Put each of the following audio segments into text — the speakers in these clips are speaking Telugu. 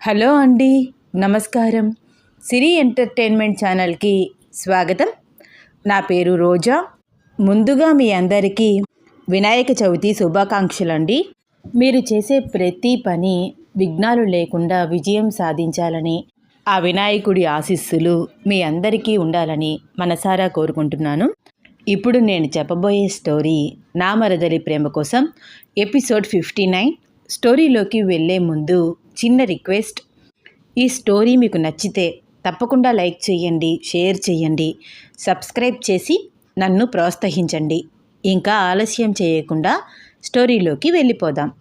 హలో అండి నమస్కారం. సిరి ఎంటర్టైన్మెంట్ ఛానల్కి స్వాగతం. నా పేరు రోజా. ముందుగా మీ అందరికీ వినాయక చవితి శుభాకాంక్షలు అండి మీరు చేసే ప్రతి పని విఘ్నాలు లేకుండా విజయం సాధించాలని ఆ వినాయకుడి ఆశీస్సులు మీ అందరికీ ఉండాలని మనసారా కోరుకుంటున్నాను. ఇప్పుడు నేను చెప్పబోయే స్టోరీ నా మరదలి ప్రేమ కోసం ఎపిసోడ్ ఫిఫ్టీ నైన్ స్టోరీలోకి వెళ్ళే ముందు చిన్న రిక్వెస్ట్. ఈ స్టోరీ మీకు నచ్చితే తప్పకుండా లైక్ చేయండి షేర్ చేయండి సబ్స్క్రైబ్ చేసి నన్ను ప్రోత్సహించండి. ఇంకా ఆలస్యం చేయకుండా స్టోరీలోకి వెళ్ళిపోదాం.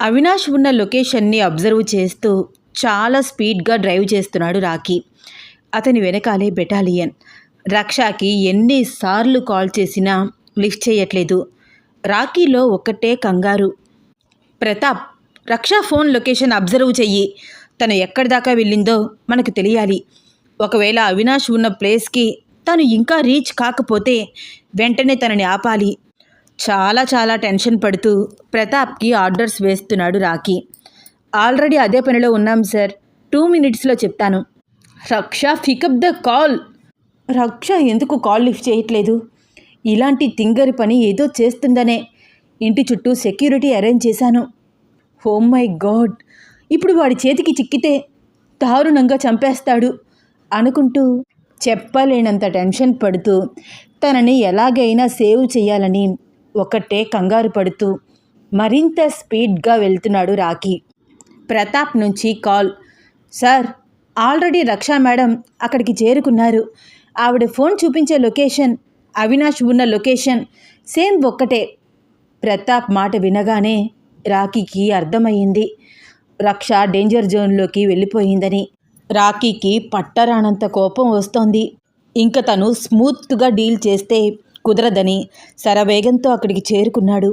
అవినాష్ ఉన్న లొకేషన్ని అబ్జర్వ్ చేస్తూ చాలా స్పీడ్గా డ్రైవ్ చేస్తున్నాడు రాకీ అతని వెనకాలే బెటాలియన్. రక్షాకి ఎన్నిసార్లు కాల్ చేసినా లిఫ్ట్ చేయట్లేదు. రాకీలో ఒక్కటే కంగారు. ప్రతాప్ రక్ష ఫోన్ లొకేషన్ అబ్జర్వ్ చెయ్యి. తను ఎక్కడి దాకా వెళ్ళిందో మనకు తెలియాలి. ఒకవేళ అవినాష్ ఉన్న ప్లేస్కి తను ఇంకా రీచ్ కాకపోతే వెంటనే తనని ఆపాలి. చాలా చాలా టెన్షన్ పడుతూ ప్రతాప్కి ఆర్డర్స్ వేస్తున్నాడు రాకీ ఆల్రెడీ అదే పనిలో ఉన్నాం సార్. టూ మినిట్స్లో చెప్తాను. రక్ష పికప్ ద కాల్ రక్ష ఎందుకు కాల్ లిఫ్ట్ చేయట్లేదు? ఇలాంటి తింగరి పని ఏదో చేస్తుందనే ఇంటి చుట్టూ సెక్యూరిటీ అరేంజ్ చేశాను. Oh my God! ఇప్పుడు వాడి చేతికి చిక్కితే దారుణంగా చంపేస్తాడు అనుకుంటూ చెప్పలేనంత టెన్షన్ పడుతూ తనని ఎలాగైనా సేవ్ చేయాలని ఒకటే కంగారు పడుతూ మరింత స్పీడ్గా వెళ్తున్నాడు రాకీ ప్రతాప్ నుంచి call. Sir already Raksha madam అక్కడికి చేరుకున్నారు. ఆవిడ ఫోన్ చూపించే లొకేషన్ అవినాష్ ఉన్న లొకేషన్ సేమ్ ఒక్కటే. ప్రతాప్ మాట వినగానే రాకీకి అర్థమయ్యింది. రక్ష డేంజర్ జోన్లోకి వెళ్ళిపోయిందని. రాకీకి పట్టరానంత కోపం వస్తోంది. ఇంక తను స్మూత్గా డీల్ చేస్తే కుదరదని శరవేగంతో అక్కడికి చేరుకున్నాడు.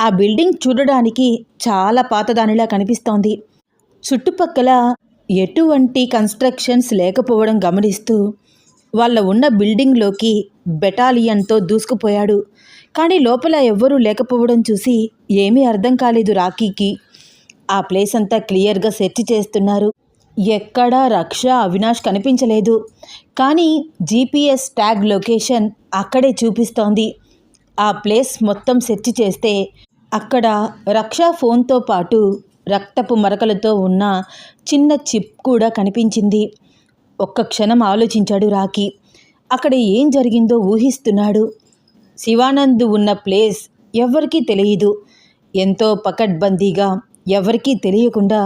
ఆ బిల్డింగ్ చూడడానికి చాలా పాతదానిలా కనిపిస్తోంది. చుట్టుపక్కల ఎటువంటి కన్స్ట్రక్షన్స్ లేకపోవడం గమనిస్తూ వాళ్ళ ఉన్న బిల్డింగ్లోకి బెటాలియన్తో దూసుకుపోయాడు. కానీ లోపల ఎవ్వరూ లేకపోవడం చూసి ఏమీ అర్థం కాలేదు రాకీకి ఆ ప్లేస్ అంతా క్లియర్గా సెర్చ్ చేస్తున్నారు. ఎక్కడా రక్ష అవినాష్ కనిపించలేదు. కానీ జీపీఎస్ ట్యాగ్ లొకేషన్ అక్కడే చూపిస్తోంది. ఆ ప్లేస్ మొత్తం సెర్చ్ చేస్తే అక్కడ రక్షా ఫోన్తో పాటు రక్తపు మరకలతో ఉన్న చిన్న చిప్ కూడా కనిపించింది. ఒక్క క్షణం ఆలోచించాడు రాకీ అక్కడ ఏం జరిగిందో ఊహిస్తున్నాడు. శివానంద్ ఉన్న ప్లేస్ ఎవరికీ తెలియదు ఎంతో పకడ్బందీగా ఎవరికీ తెలియకుండా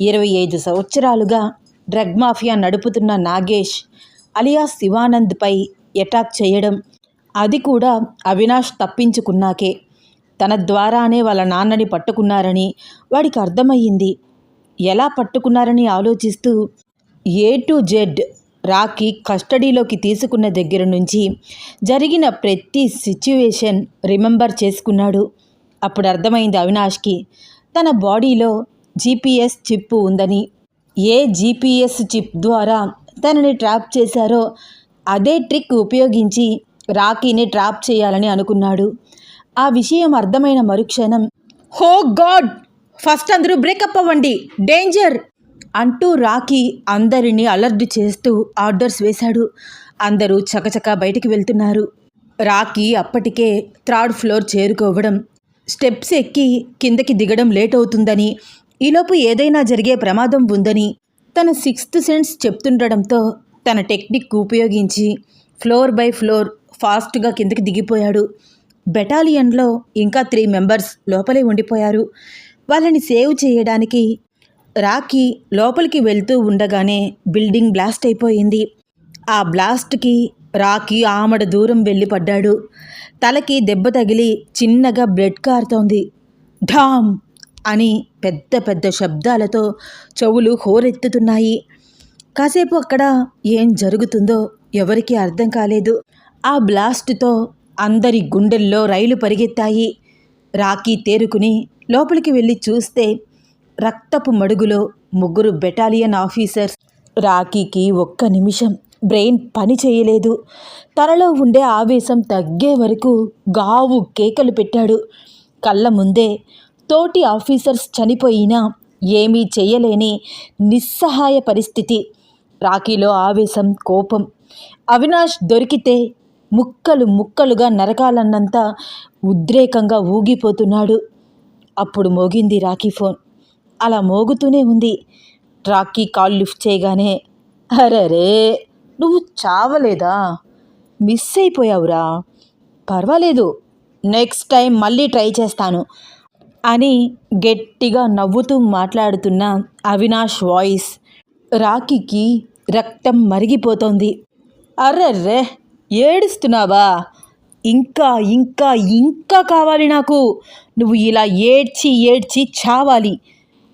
ఇరవై ఐదు సంవత్సరాలుగా డ్రగ్ మాఫియా నడుపుతున్న నాగేష్ అలియాస్ శివానంద్పై అటాక్ చేయడం అది కూడా అవినాష్ తప్పించుకున్నాకే. తన ద్వారానే వాళ్ళ నాన్నని పట్టుకున్నారని వాడికి అర్థమయ్యింది. ఎలా పట్టుకున్నారని ఆలోచిస్తూ ఏ టు జెడ్ రాకీ కస్టడీలోకి తీసుకున్న దగ్గర నుంచి జరిగిన ప్రతి సిచ్యువేషన్ రిమెంబర్ చేసుకున్నాడు. అప్పుడు అర్థమైంది అవినాష్కి తన బాడీలో జీపీఎస్ చిప్ ఉందని. ఏ జీపీఎస్ చిప్ ద్వారా తనని ట్రాప్ చేశారో అదే ట్రిక్ ఉపయోగించి రాకీని ట్రాప్ చేయాలని అనుకున్నాడు. ఆ విషయం అర్థమైన మరుక్షణం హో గాడ్! ఫస్ట్ అందరూ బ్రేకప్ అవ్వండి! డేంజర్! అంటూ రాకీ అందరినీ అలర్ట్ చేస్తూ ఆర్డర్స్ వేశాడు. అందరూ చకచక బయటికి వెళ్తున్నారు. రాకీ అప్పటికే థర్డ్ ఫ్లోర్ చేరుకోవడం స్టెప్స్ ఎక్కి కిందకి దిగడం లేట్ అవుతుందని ఈలోపు ఏదైనా జరిగే ప్రమాదం ఉందని తన సిక్స్త్ సెన్స్ చెప్తుండడంతో తన టెక్నిక్ ఉపయోగించి ఫ్లోర్ బై ఫ్లోర్ ఫాస్ట్గా కిందకి దిగిపోయాడు. బెటాలియన్లో ఇంకా త్రీ మెంబర్స్ లోపలే ఉండిపోయారు. వాళ్ళని సేవ్ చేయడానికి రాఖీ లోపలికి వెళ్తూ ఉండగానే బిల్డింగ్ బ్లాస్ట్ అయిపోయింది. ఆ బ్లాస్ట్కి రాఖీ ఆమడ దూరం వెళ్ళి పడ్డాడు తలకి దెబ్బ తగిలి చిన్నగా బ్లడ్ కారుతోంది. ఢామ్! అని పెద్ద పెద్ద శబ్దాలతో చెవులు హోరెత్తుతున్నాయి. కాసేపు అక్కడ ఏం జరుగుతుందో ఎవరికీ అర్థం కాలేదు. ఆ బ్లాస్ట్తో అందరి గుండెల్లో రైలు పరిగెత్తాయి. రాకీ తేరుకుని లోపలికి వెళ్ళి చూస్తే రక్తపు మడుగులో ముగ్గురు బెటాలియన్ ఆఫీసర్స్ రాకీకి ఒక్క నిమిషం బ్రెయిన్ పని చేయలేదు. తనలో ఉండే ఆవేశం తగ్గే వరకు గావు కేకలు పెట్టాడు. కళ్ళ ముందే తోటి ఆఫీసర్స్ చనిపోయినా ఏమీ చేయలేని నిస్సహాయ పరిస్థితి. రాఖీలో ఆవేశం కోపం అవినాష్ దొరికితే ముక్కలు ముక్కలుగా నరకాలన్నంత ఉద్రేకంగా ఊగిపోతున్నాడు. అప్పుడు మోగింది రాఖీ ఫోన్. అలా మోగుతూనే ఉంది. రాఖీ కాల్ లిఫ్ట్ చేయగానే అరరే నువ్వు చావలేదా? మిస్ అయిపోయావురా. పర్వాలేదు నెక్స్ట్ టైం మళ్ళీ ట్రై చేస్తాను అని గట్టిగా నవ్వుతూ మాట్లాడుతున్న అవినాష్ వాయిస్ రాఖీకి రక్తం మరిగిపోతోంది. అర్రర్రే ఏడుస్తున్నావా? ఇంకా ఇంకా ఇంకా కావాలి నాకు. నువ్వు ఇలా ఏడ్చి ఏడ్చి చావాలి.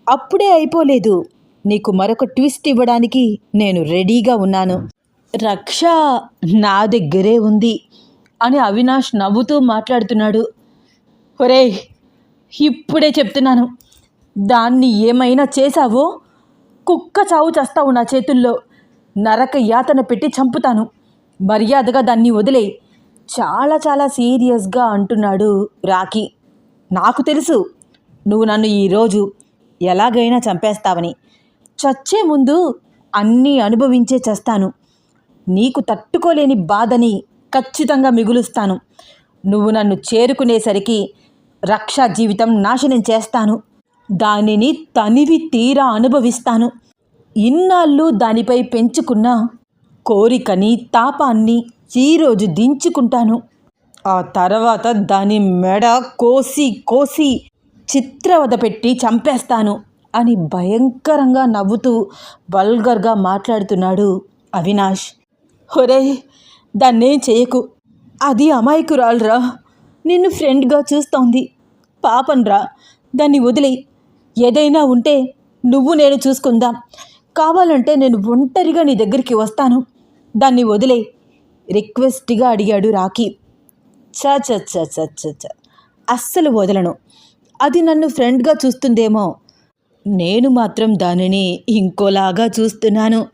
అప్పుడే అయిపోలేదు. నీకు మరొక ట్విస్ట్ ఇవ్వడానికి నేను రెడీగా ఉన్నాను. రక్ష నా దగ్గరే ఉంది అని అవినాష్ నవ్వుతూ మాట్లాడుతున్నాడు. ఒరేయ్ ఇప్పుడే చెప్తున్నాను. దాన్ని ఏమైనా చేశావో? కుక్క చావు చేస్తావు నా చేతుల్లో. నరక యాతన పెట్టి చంపుతాను. మర్యాదగా దాన్ని వదిలే చాలా చాలా సీరియస్గా అంటున్నాడు రాఖీ. నాకు తెలుసు. నువ్వు నన్ను ఈరోజు ఎలాగైనా చంపేస్తావని. చచ్చే ముందు అన్నీ అనుభవించే చేస్తాను. నీకు తట్టుకోలేని బాధని ఖచ్చితంగా మిగులుస్తాను. నువ్వు నన్ను చేరుకునేసరికి రక్షా జీవితం నాశనం చేస్తాను. దానిని తనివి తీరా అనుభవిస్తాను. ఇన్నాళ్ళు దానిపై పెంచుకున్న కోరికని తాపాన్ని ఈరోజు దించుకుంటాను. ఆ తర్వాత దాని మెడ కోసి కోసి చిత్రవద పెట్టి చంపేస్తాను అని భయంకరంగా నవ్వుతూ వల్గర్గా మాట్లాడుతున్నాడు అవినాష్. హొరే దాన్నేం చేయకు. అది అమాయకురాలురా. నిన్ను ఫ్రెండ్గా చూస్తోంది. పాపన్రా దాన్ని వదిలే ఏదైనా ఉంటే నువ్వు నేను చూసుకుందాం. కావాలంటే నేను ఒంటరిగా నీ దగ్గరికి వస్తాను. దాన్ని వదిలే రిక్వెస్ట్గా అడిగాడు రాఖీ. చ చ చ చ చ చ అస్సలు వదలను. అది నన్ను ఫ్రెండ్గా చూస్తుందేమో. నేను మాత్రం దానిని ఇంకోలాగా చూస్తున్నాను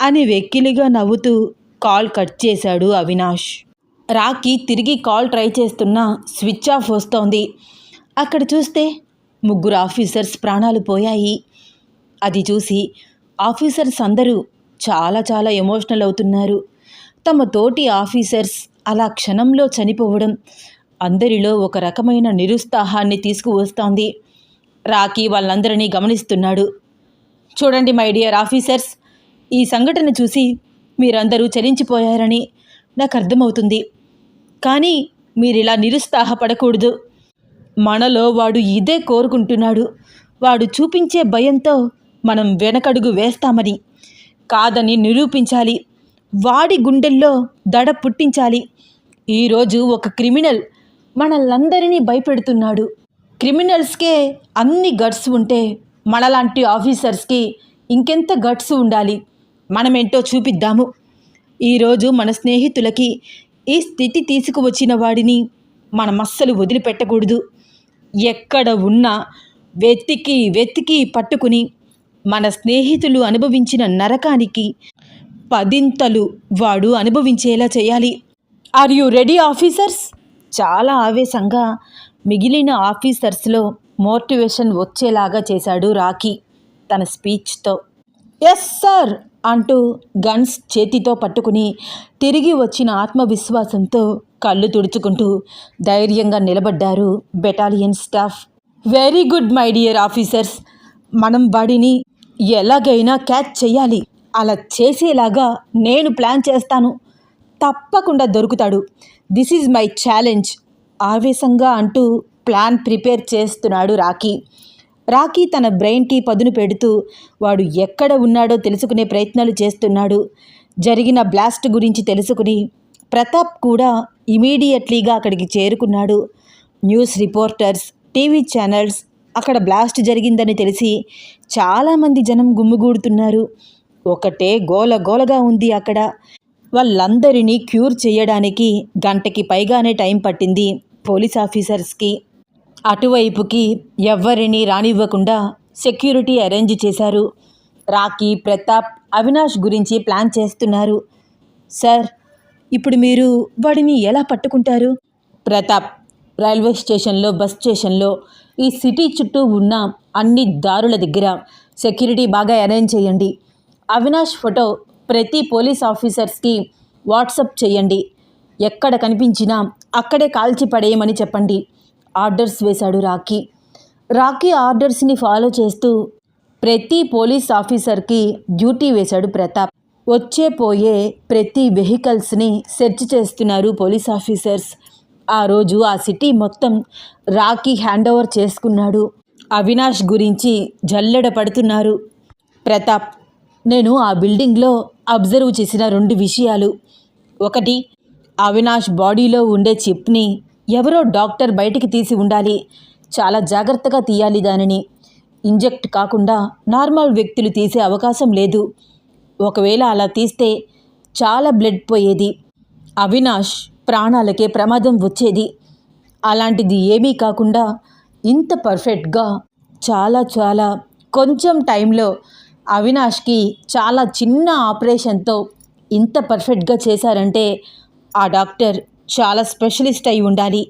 అని వెక్కిలిగా నవ్వుతూ కాల్ కట్ చేశాడు అవినాష్. రాకి తిరిగి కాల్ ట్రై చేస్తున్నా స్విచ్ ఆఫ్ వస్తోంది. అక్కడ చూస్తే ముగ్గురు ఆఫీసర్స్ ప్రాణాలు పోయాయి. అది చూసి ఆఫీసర్స్ అందరూ చాలా చాలా ఎమోషనల్ అవుతున్నారు. తమ తోటి ఆఫీసర్స్ అలా క్షణంలో చనిపోవడం అందరిలో ఒక రకమైన నిరుత్సాహాన్ని తీసుకువస్తోంది. రాకీ వాళ్ళందరినీ గమనిస్తున్నాడు. చూడండి మై డియర్ ఆఫీసర్స్ ఈ సంఘటన చూసి మీరందరూ చలించిపోయారని నాకు అర్థమవుతుంది. కానీ మీరిలా నిరుత్సాహపడకూడదు. మనలో వాడు ఇదే కోరుకుంటున్నాడు. వాడు చూపించే భయంతో మనం వెనకడుగు వేస్తామని. కాదని నిరూపించాలి. వాడి గుండెల్లో దడ పుట్టించాలి. ఈరోజు ఒక క్రిమినల్ మనల్నందరినీ భయపెడుతున్నాడు. క్రిమినల్స్కే అన్ని గట్స్ ఉంటే మనలాంటి ఆఫీసర్స్కి ఇంకెంత గట్స్ ఉండాలి? మనమేంటో చూపిద్దాము. ఈరోజు మన స్నేహితులకి ఈ స్థితి తీసుకువచ్చిన వాడిని మనం అస్సలు వదిలిపెట్టకూడదు. ఎక్కడ ఉన్నా వెతికి వెతికి పట్టుకుని మన స్నేహితులు అనుభవించిన నరకానికి పదింతలు వాడు అనుభవించేలా చేయాలి. ఆర్ యు రెడీ ఆఫీసర్స్ చాలా ఆవేశంగా మిగిలిన ఆఫీసర్స్లో మోటివేషన్ వచ్చేలాగా చేశాడు రాకీ తన స్పీచ్తో. ఎస్ సార్ అంటూ గన్స్ చేతితో పట్టుకుని తిరిగి వచ్చిన ఆత్మవిశ్వాసంతో కళ్ళు తుడుచుకుంటూ ధైర్యంగా నిలబడ్డారు battalion staff. Very good my dear officers. మనం వాడిని ఎలాగైనా క్యాచ్ చేయాలి అలా చేసేలాగా నేను ప్లాన్ చేస్తాను. తప్పకుండా దొరుకుతాడు. దిస్ ఈజ్ మై ఛాలెంజ్ ఆవేశంగా అంటూ ప్లాన్ ప్రిపేర్ చేస్తున్నాడు రాకీ రాకీ తన బ్రెయిన్కి పదును పెడుతూ వాడు ఎక్కడ ఉన్నాడో తెలుసుకునే ప్రయత్నాలు చేస్తున్నాడు. జరిగిన బ్లాస్ట్ గురించి తెలుసుకుని ప్రతాప్ కూడా ఇమీడియట్లీగా అక్కడికి చేరుకున్నాడు. న్యూస్ రిపోర్టర్స్ టీవీ ఛానల్స్ అక్కడ బ్లాస్ట్ జరిగిందని తెలిసి చాలామంది జనం గుమ్ముగూడుతున్నారు. ఒకటే గోల గోలగా ఉంది అక్కడ. వాళ్ళందరినీ క్యూర్ చేయడానికి గంటకి పైగానే టైం పట్టింది పోలీస్ ఆఫీసర్స్కి. అటువైపుకి ఎవ్వరినీ రానివ్వకుండా సెక్యూరిటీ అరేంజ్ చేశారు. రాకీ ప్రతాప్ అవినాష్ గురించి ప్లాన్ చేస్తున్నారు. సార్ ఇప్పుడు మీరు వాడిని ఎలా పట్టుకుంటారు? ప్రతాప్ రైల్వే స్టేషన్లో బస్ స్టేషన్లో ఈ సిటీ చుట్టూ ఉన్న అన్ని దారుల దగ్గర సెక్యూరిటీ బాగా అరేంజ్ చేయండి. అవినాష్ ఫోటో ప్రతి పోలీస్ ఆఫీసర్స్కి వాట్సప్ చేయండి. ఎక్కడ కనిపించినా అక్కడే కాల్చి పడేయమని చెప్పండి. ఆర్డర్స్ వేశాడు రాకీ రాకీ ఆర్డర్స్ని ఫాలో చేస్తూ ప్రతి పోలీస్ ఆఫీసర్కి డ్యూటీ వేశాడు ప్రతాప్. వచ్చే పోయే ప్రతి వెహికల్స్ని సెర్చ్ చేస్తున్నారు పోలీస్ ఆఫీసర్స్. ఆ రోజు ఆ సిటీ మొత్తం రాకీ హ్యాండ్ ఓవర్ చేసుకున్నాడు. అవినాష్ గురించి జల్లెడ పడుతున్నారు. ప్రతాప్ నేను ఆ బిల్డింగ్లో అబ్జర్వ్ చేసిన రెండు విషయాలు. ఒకటి అవినాష్ బాడీలో ఉండే చిప్ని ఎవరో డాక్టర్ బయటికి తీసి ఉండాలి. చాలా జాగ్రత్తగా తీయాలి దానిని. ఇంజెక్ట్ కాకుండా నార్మల్ వ్యక్తులు తీసే అవకాశం లేదు. ఒకవేళ అలా తీస్తే చాలా బ్లడ్ పోయేది. అవినాష్ ప్రాణాలకే ప్రమాదం వచ్చేది. అలాంటిది ఏమీ కాకుండా ఇంత పర్ఫెక్ట్గా చాలా చాలా కొంచెం టైంలో అవినాష్కి చాలా చిన్న ఆపరేషన్తో ఇంత పర్ఫెక్ట్గా చేశారంటే ఆ డాక్టర్ చాలా స్పెషలిస్ట్ అయి ఉండాలి.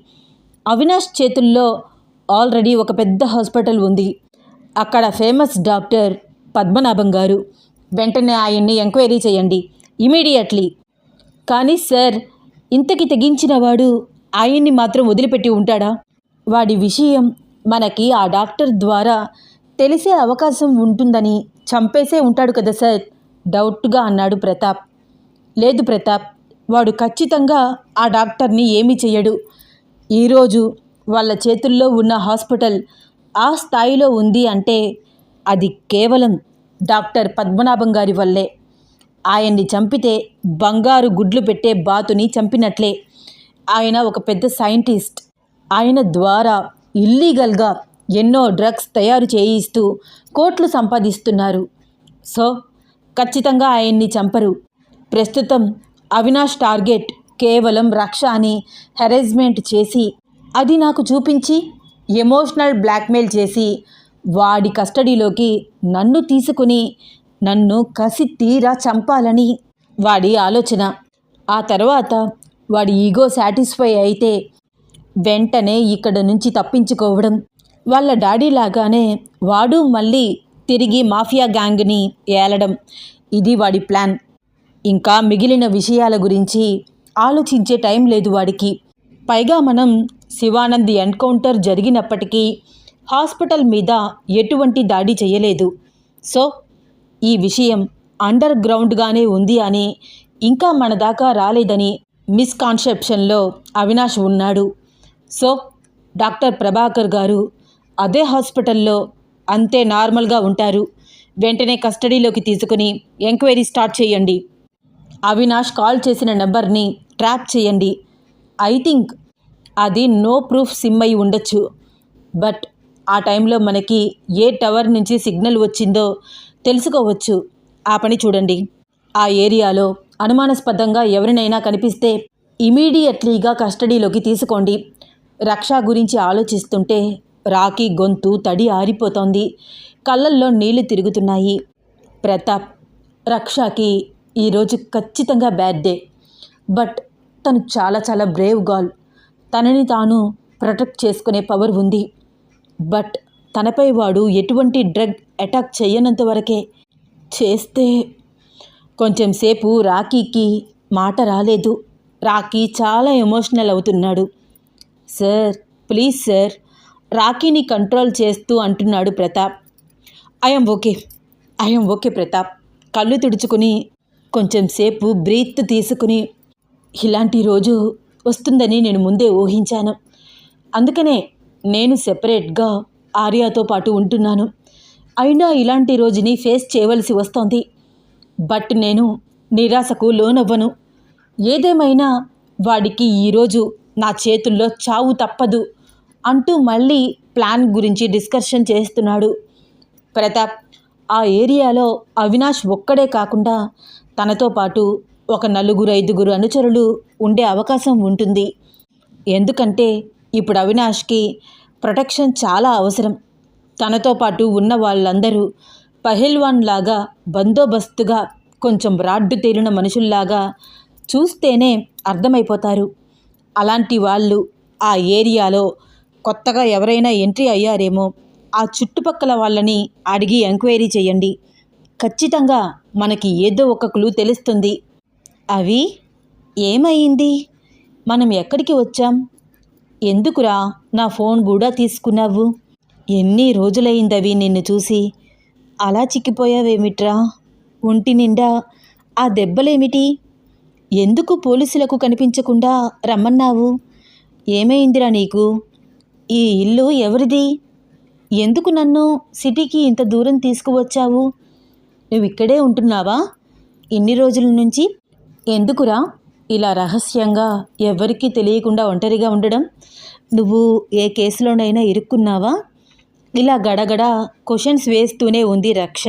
అవినాష్ చేతుల్లో ఆల్రెడీ ఒక పెద్ద హాస్పిటల్ ఉంది. అక్కడ ఫేమస్ డాక్టర్ పద్మనాభం గారు. వెంటనే ఆయన్ని ఎంక్వైరీ చేయండి ఇమీడియట్లీ. కానీ సార్ ఇంతకి తెగించిన వాడు ఆయన్ని మాత్రం వదిలిపెట్టి ఉంటాడా? వాడి విషయం మనకి ఆ డాక్టర్ ద్వారా తెలిసే అవకాశం ఉంటుందని చంపేసే ఉంటాడు కదా సార్? డౌట్గా అన్నాడు ప్రతాప్. లేదు ప్రతాప్ వాడు ఖచ్చితంగా ఆ డాక్టర్ని ఏమీ చెయ్యడు. ఈరోజు వాళ్ళ చేతుల్లో ఉన్న హాస్పిటల్ ఆ స్థాయిలో ఉంది అంటే అది కేవలం డాక్టర్ పద్మనాభం గారి వల్లే. ఆయన్ని చంపితే బంగారు గుడ్లు పెట్టే బాతుని చంపినట్లే. ఆయన ఒక పెద్ద సైంటిస్ట్. ఆయన ద్వారా ఇల్లీగల్గా ఎన్నో డ్రగ్స్ తయారు చేయిస్తూ కోట్లు సంపాదిస్తున్నారు. సో ఖచ్చితంగా ఆయన్ని చంపరు. ప్రస్తుతం అవినాష్ టార్గెట్ కేవలం రక్ష అని హెరేజ్మెంట్ చేసి అది నాకు చూపించి ఎమోషనల్ బ్లాక్మెయిల్ చేసి వాడి కస్టడీలోకి నన్ను తీసుకుని నన్ను కసి తీరా చంపాలని వాడి ఆలోచన. ఆ తర్వాత వాడి ఈగో సాటిస్ఫై అయితే వెంటనే ఇక్కడ నుంచి తప్పించుకోవడం. వాళ్ళ డాడీ లాగానే వాడు మళ్ళీ తిరిగి మాఫియా గ్యాంగ్ని ఏలడం. ఇది వాడి ప్లాన్. ఇంకా మిగిలిన విషయాల గురించి ఆలోచించే టైం లేదు వాడికి. పైగా మనం శివానంద్ ఎన్కౌంటర్ జరిగినప్పటికీ హాస్పిటల్ మీద ఎటువంటి దాడి చేయలేదు. సో ఈ విషయం అండర్ గ్రౌండ్గానే ఉంది అని ఇంకా మన దాకా రాలేదని మిస్కాన్సెప్షన్లో అవినాష్ ఉన్నాడు. సో డాక్టర్ ప్రభాకర్ గారు అదే హాస్పిటల్లో అంతే నార్మల్గా ఉంటారు. వెంటనే కస్టడీలోకి తీసుకుని ఎంక్వైరీ స్టార్ట్ చేయండి. అవినాష్ కాల్ చేసిన నెంబర్ని ట్రాప్ చేయండి. ఐ థింక్ అది నో ప్రూఫ్ సిమ్ అయి ఉండొచ్చు. బట్ ఆ టైంలో మనకి ఏ టవర్ నుంచి సిగ్నల్ వచ్చిందో తెలుసుకోవచ్చు. ఆ పని చూడండి. ఆ ఏరియాలో అనుమానాస్పదంగా ఎవరినైనా కనిపిస్తే ఇమీడియట్లీగా కస్టడీలోకి తీసుకోండి. రక్ష గురించి ఆలోచిస్తుంటే రాకీ గొంతు తడి ఆరిపోతోంది. కళ్ళల్లో నీళ్ళు తిరుగుతున్నాయి. ప్రతాప్ రక్షకి ఈరోజు ఖచ్చితంగా బ్యాడ్ డే. బట్ తను చాలా చాలా బ్రేవ్ గాల్ తనని తాను ప్రొటెక్ట్ చేసుకునే పవర్ ఉంది. బట్ తనపై వాడు ఎటువంటి డ్రగ్ అటాక్ చేయనంత వరకే చేస్తే కొంచెం సేపు రాకీకి మాట రాలేదు. రాకీ చాలా ఎమోషనల్ అవుతున్నాడు. సార్ ప్లీజ్ సార్ రాఖీని కంట్రోల్ చేస్తూ అంటున్నాడు Pratap. I'm okay I'm okay Pratap. కళ్ళు తుడుచుకుని కొంచెం సేపు బ్రీత్ తీసుకుని ఇలాంటి రోజు వస్తుందని నేను ముందే ఊహించాను. అందుకనే నేను సెపరేట్గా ఆర్యాతో పాటు ఉంటున్నాను. అయినా ఇలాంటి రోజుని ఫేస్ చేయవలసి వస్తోంది. బట్ నేను నిరాశకు లోనవ్వను. ఏదేమైనా వాడికి ఈరోజు నా చేతుల్లో చావు తప్పదు. అంటూ మళ్ళీ ప్లాన్ గురించి డిస్కషన్ చేస్తున్నాడు. ప్రతాప్ ఆ ఏరియాలో అవినాష్ ఒక్కడే కాకుండా తనతో పాటు ఒక నలుగురు ఐదుగురు అనుచరులు ఉండే అవకాశం ఉంటుంది. ఎందుకంటే ఇప్పుడు అవినాష్కి ప్రొటెక్షన్ చాలా అవసరం. తనతో పాటు ఉన్న వాళ్ళందరూ పహిల్వాన్ లాగా బందోబస్తుగా కొంచెం రాడ్డు తేలిన మనుషుల్లాగా చూస్తేనే అర్థమైపోతారు. అలాంటి వాళ్ళు ఆ ఏరియాలో కొత్తగా ఎవరైనా ఎంట్రీ అయ్యారేమో ఆ చుట్టుపక్కల వాళ్ళని అడిగి ఎంక్వైరీ చేయండి. ఖచ్చితంగా మనకి ఏదో ఒక క్లూ తెలుస్తుంది. అవి? ఏమైంది? మనం ఎక్కడికి వచ్చాం? ఎందుకురా నా ఫోన్ కూడా తీసుకున్నావు? ఎన్ని రోజులైందవి నిన్ను చూసి? అలా చిక్కిపోయావేమిట్రా? ఒంటి నిండా ఆ దెబ్బలేమిటి? ఎందుకు పోలీసులకు కనిపించకుండా రమ్మన్నావు? ఏమైందిరా నీకు? ఈ ఇల్లు ఎవరిది? ఎందుకు నన్ను సిటీకి ఇంత దూరం తీసుకువచ్చావు? నువ్వు ఇక్కడే ఉంటున్నావా? ఇన్ని రోజుల నుంచి ఎందుకురా ఇలా రహస్యంగా ఎవరికీ తెలియకుండా ఒంటరిగా ఉండడం? నువ్వు ఏ కేసులోనైనా ఇరుక్కున్నావా? ఇలా గడగడ క్వశ్చన్స్ వేస్తూనే ఉంది రక్ష.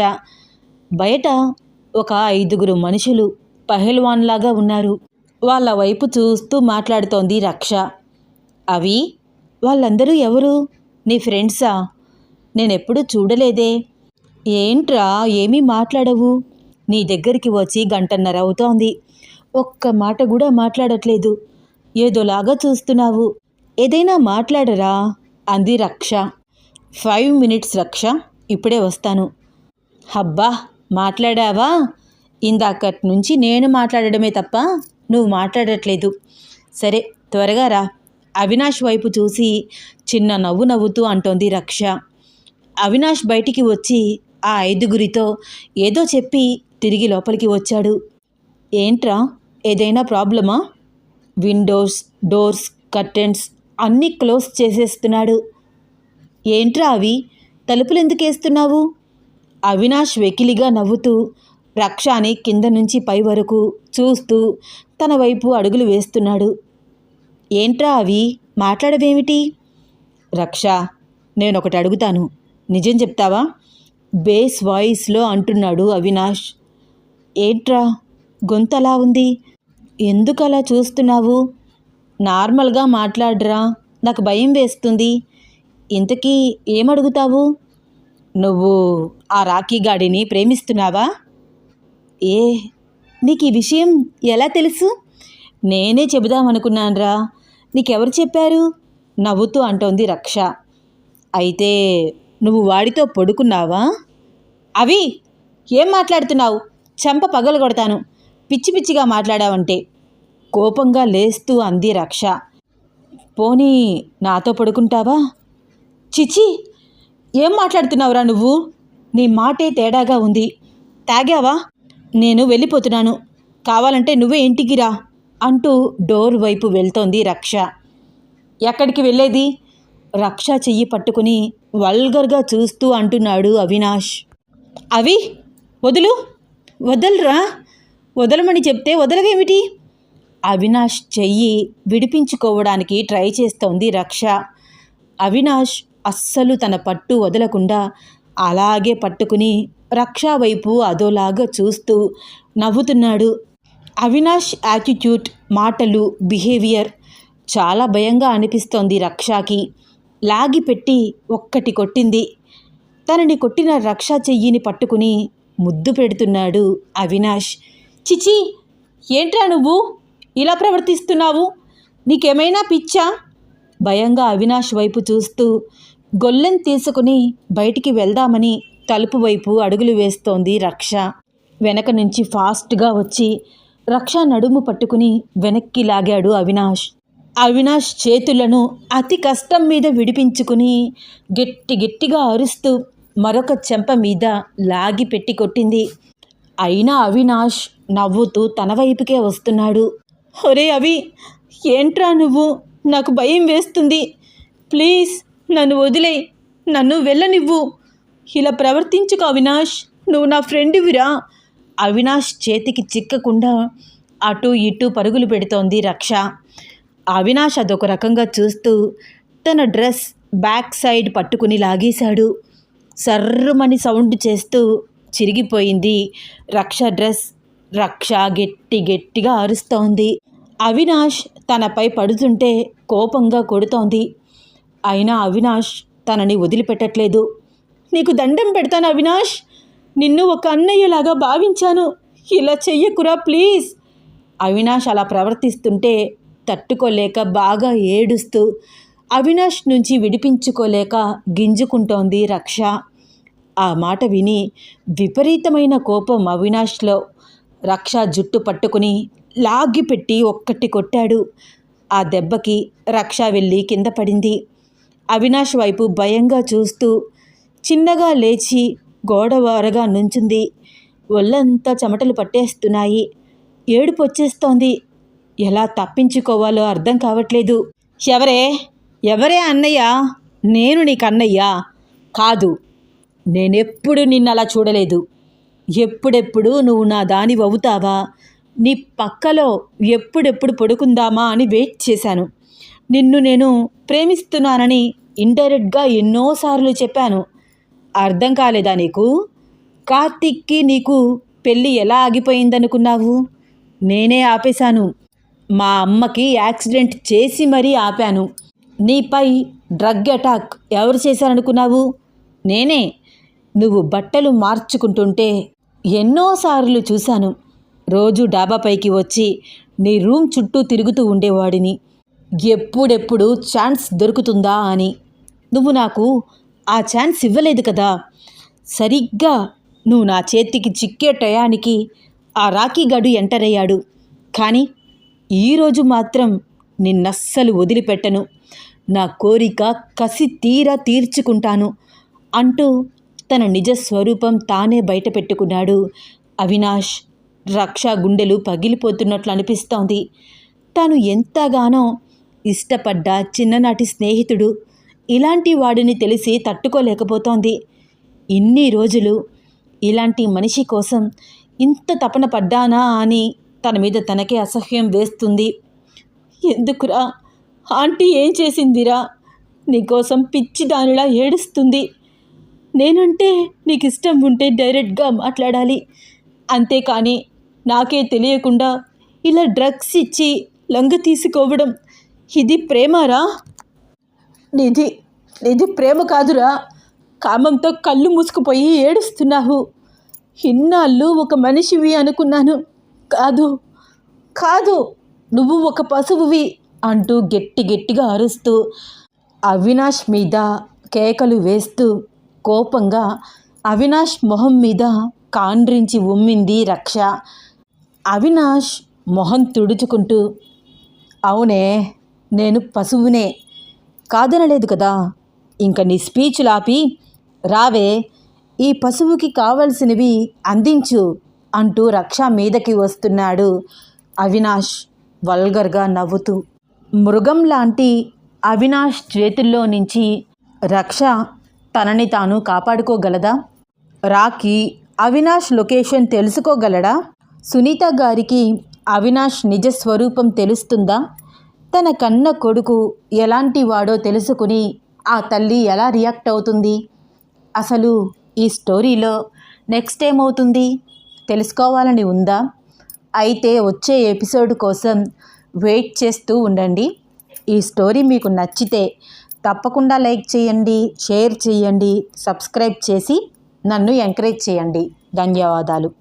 బయట ఒక ఐదుగురు మనుషులు పహల్వాన్లాగా ఉన్నారు. వాళ్ళ వైపు చూస్తూ మాట్లాడుతోంది రక్ష. అవి వాళ్ళందరూ ఎవరు? నీ ఫ్రెండ్సా? నేనెప్పుడు చూడలేదే. ఏంట్రా ఏమీ మాట్లాడవు? నీ దగ్గరికి వచ్చి గంటన్నర అవుతోంది. ఒక్క మాట కూడా మాట్లాడట్లేదు. ఏదోలాగా చూస్తున్నావు. ఏదైనా మాట్లాడరా? అంది రక్ష. ఫైవ్ మినిట్స్ రక్ష ఇప్పుడే వస్తాను. హబ్బా మాట్లాడావా? ఇందాకటి నుంచి నేను మాట్లాడడమే తప్ప నువ్వు మాట్లాడట్లేదు. సరే త్వరగా రా. అవినాష్ వైపు చూసి చిన్న నవ్వు నవ్వుతూ అంటోంది రక్ష. అవినాష్ బయటికి వచ్చి ఆ ఐదుగురితో ఏదో చెప్పి తిరిగి లోపలికి వచ్చాడు. ఏంట్రా? ఏదైనా ప్రాబ్లమా? విండోస్ డోర్స్ కర్టెన్స్ అన్నీ క్లోజ్ చేసేస్తున్నాడు. ఏంట్రా అవి? తలుపులు ఎందుకు వేస్తున్నావు అవినాష్ వెకిలిగా నవ్వుతూ రక్షాని కింద నుంచి పై వరకు చూస్తూ తన వైపు అడుగులు వేస్తున్నాడు. ఏంట్రా అవి? మాట్లాడవేమిటి? రక్ష నేను ఒకటి అడుగుతాను. నిజం చెప్తావా? బేస్ వాయిస్లో అంటున్నాడు అవినాష్. ఏంట్రా? గొంతలా ఉంది. ఎందుకు అలా చూస్తున్నావు? నార్మల్గా మాట్లాడరా. నాకు భయం వేస్తుంది. ఇంతకీ ఏమడుగుతావు? నువ్వు ఆ రాఖీ గాడిని ప్రేమిస్తున్నావా? ఏ నీకు ఈ విషయం ఎలా తెలుసు? నేనే చెబుదామనుకున్నానురా. నీకెవరు చెప్పారు? నవ్వుతూ అంటోంది రక్ష. అయితే నువ్వు వాడితో పడుకున్నావా? అవి ఏం మాట్లాడుతున్నావు? చెంప పగలు కొడతాను. పిచ్చి పిచ్చిగా మాట్లాడావంటే. కోపంగా లేస్తూ అంది రక్ష. పోనీ నాతో పడుకుంటావా? చిచి ఏం మాట్లాడుతున్నావురా నువ్వు? నీ మాటే తేడాగా ఉంది. తాగావా? నేను వెళ్ళిపోతున్నాను. కావాలంటే నువ్వే ఇంటికి రా. అంటూ డోర్ వైపు వెళ్తోంది రక్ష. ఎక్కడికి వెళ్ళేది? రక్ష చెయ్యి పట్టుకుని వల్గర్గా చూస్తూ అంటున్నాడు అవినాష్. అవి? వదులు? వదలరా? వదలమని చెప్తే వదలవేమిటి? అవినాష్ చెయ్యి విడిపించుకోవడానికి ట్రై చేస్తోంది రక్ష. అవినాష్ అస్సలు తన పట్టు వదలకుండా అలాగే పట్టుకుని రక్ష వైపు అదోలాగా చూస్తూ నవ్వుతున్నాడు అవినాష్ యాటిట్యూడ్ మాటలు బిహేవియర్ చాలా భయంగా అనిపిస్తోంది రక్షకి. లాగి పెట్టి ఒక్కటి కొట్టింది. తనని కొట్టిన రక్ష చెయ్యిని పట్టుకుని ముద్దు పెడుతున్నాడు అవినాష్. చిచి ఏంట్రా నువ్వు? ఇలా ప్రవర్తిస్తున్నావు? నీకేమైనా పిచ్చా? భయంగా అవినాష్ వైపు చూస్తూ గొల్లెం తీసుకుని బయటికి వెళ్దామని తలుపు వైపు అడుగులు వేస్తోంది రక్ష. వెనక నుంచి ఫాస్ట్గా వచ్చి రక్ష నడుము పట్టుకుని వెనక్కి లాగాడు అవినాష్. అవినాష్ చేతులను అతి కష్టం మీద విడిపించుకుని గట్టి గట్టిగా అరుస్తూ మరొక చెంప మీద లాగి పెట్టి కొట్టింది. అయినా అవినాష్ నవ్వుతూ తన వైపుకే వస్తున్నాడు. ఒరే అవి ఏంట్రా నువ్వు? నాకు భయం వేస్తుంది. ప్లీజ్ నన్ను వదిలే నన్ను వెళ్ళనివ్వు. ఇలా ప్రవర్తించుకో అవినాష్. నువ్వు నా ఫ్రెండ్విరా. అవినాష్ చేతికి చిక్కకుండా అటు ఇటు పరుగులు పెడుతోంది రక్ష. అవినాష్ అదొక రకంగా చూస్తూ తన డ్రెస్ బ్యాక్ సైడ్ పట్టుకుని లాగేశాడు. సర్రుమని సౌండ్ చేస్తూ చిరిగిపోయింది. రక్ష డ్రెస్ రక్ష గట్టి గట్టిగా అరుస్తోంది. అవినాష్ తనపై పడుతుంటే కోపంగా కొడుతోంది. అయినా అవినాష్ తనని వదిలిపెట్టట్లేదు. నీకు దండం పెడతాను అవినాష్! నిన్ను ఒక అన్నయ్యలాగా భావించాను. ఇలా చెయ్యకురా ప్లీజ్. అవినాష్ అలా ప్రవర్తిస్తుంటే తట్టుకోలేక బాగా ఏడుస్తూ అవినాష్ నుంచి విడిపించుకోలేక గింజుకుంటోంది రక్ష. ఆ మాట విని విపరీతమైన కోపం అవినాష్లో. రక్ష జుట్టు పట్టుకుని లాగిపెట్టి ఒక్కటి కొట్టాడు. ఆ దెబ్బకి రక్ష వెళ్ళి కింద పడింది. అవినాష్ వైపు భయంగా చూస్తూ చిన్నగా లేచి గోడవారగా నుంచుంది. ఒళ్ళంతా చెమటలు పట్టేస్తున్నాయి. ఏడుపు వచ్చేస్తోంది. ఎలా తప్పించుకోవాలో అర్థం కావట్లేదు. ఎవరే? ఎవరే అన్నయ్య? నేను నీకు అన్నయ్య కాదు. నేనెప్పుడు నిన్ను అలా చూడలేదు. ఎప్పుడెప్పుడు నువ్వు నా దాని అవుతావా? నీ పక్కలో ఎప్పుడెప్పుడు పడుకుందామా అని వెయిట్ చేశాను. నిన్ను నేను ప్రేమిస్తున్నానని ఇండైరెక్ట్గా ఎన్నోసార్లు చెప్పాను. అర్థం కాలేదా నీకు? కార్తిక్కి నీకు పెళ్ళి ఎలా ఆగిపోయిందనుకున్నావు? నేనే ఆపేశాను. మా అమ్మకి యాక్సిడెంట్ చేసి మరీ ఆపాను. నీపై డ్రగ్ అటాక్ ఎవరు చేశారనుకున్నావు? నేనే. నువ్వు బట్టలు మార్చుకుంటుంటే ఎన్నోసార్లు చూశాను. రోజు డాబాపైకి వచ్చి నీ రూమ్ చుట్టూ తిరుగుతూ ఉండేవాడిని. ఎప్పుడెప్పుడు ఛాన్స్ దొరుకుతుందా అని. నువ్వు నాకు ఆ ఛాన్స్ ఇవ్వలేదు కదా. సరిగ్గా నువ్వు నా చేతికి చిక్కే టయానికి ఆ రాఖీగాడు ఎంటర్ అయ్యాడు. కానీ ఈరోజు మాత్రం నిన్నస్సలు వదిలిపెట్టను. నా కోరిక కసి తీరా తీర్చుకుంటాను అంటూ తన నిజ స్వరూపం తానే బయట పెట్టుకున్నాడు. అవినాష్ రక్ష గుండెలు పగిలిపోతున్నట్లు అనిపిస్తోంది. తాను ఎంతగానో ఇష్టపడ్డ చిన్ననాటి స్నేహితుడు. ఇలాంటి వాడిని తెలిసి తట్టుకోలేకపోతోంది. ఇన్ని రోజులు ఇలాంటి మనిషి కోసం ఇంత తపన పడ్డానా అని తన మీద తనకే అసహ్యం వేస్తుంది. ఎందుకురా? ఆంటీ ఏం చేసిందిరా? నీకోసం పిచ్చి దానిలా ఏడుస్తుంది. నేనంటే నీకు ఇష్టం ఉంటే డైరెక్ట్గా మాట్లాడాలి. అంతేకాని నాకే తెలియకుండా ఇలా డ్రగ్స్ ఇచ్చి లొంగ తీసుకోవడం ఇది ప్రేమారా? నిధి నిధి ప్రేమ కాదురా. కామంతో కళ్ళు మూసుకుపోయి ఏడుస్తున్నావు. ఇన్నాళ్ళు ఒక మనిషివి అనుకున్నాను. కాదు కాదు నువ్వు ఒక పశువువి అంటూ గట్టి గట్టిగా అరుస్తూ అవినాష్ మీద కేకలు వేస్తూ కోపంగా అవినాష్ మొహం మీద కాండ్రించి ఉమ్మింది రక్ష. అవినాష్ మొహం తుడుచుకుంటూ అవునే నేను పశువునే కాదనలేదు కదా. ఇంక నీ స్పీచ్ లాపి రావే ఈ పశువుకి కావలసినవి అందించు అంటూ రక్ష మీదకి వస్తున్నాడు అవినాష్ వల్గర్గా నవ్వుతూ. మృగం లాంటి అవినాష్ చేతుల్లో నుంచి రక్ష తనని తాను కాపాడుకోగలదా? రాకీ అవినాష్ లొకేషన్ తెలుసుకోగలడా? సునీత గారికి అవినాష్ నిజ స్వరూపం తెలుస్తుందా? తన కన్న కొడుకు ఎలాంటి వాడో తెలుసుకుని ఆ తల్లి ఎలా రియాక్ట్ అవుతుంది? అసలు ఈ స్టోరీలో నెక్స్ట్ ఏమవుతుంది? తెలుసుకోవాలని ఉందా? అయితే వచ్చే ఎపిసోడ్ కోసం వెయిట్ చేస్తూ ఉండండి. ఈ స్టోరీ మీకు నచ్చితే తప్పకుండా లైక్ చేయండి షేర్ చేయండి సబ్స్క్రైబ్ చేసి నన్ను ఎంకరేజ్ చేయండి. ధన్యవాదాలు.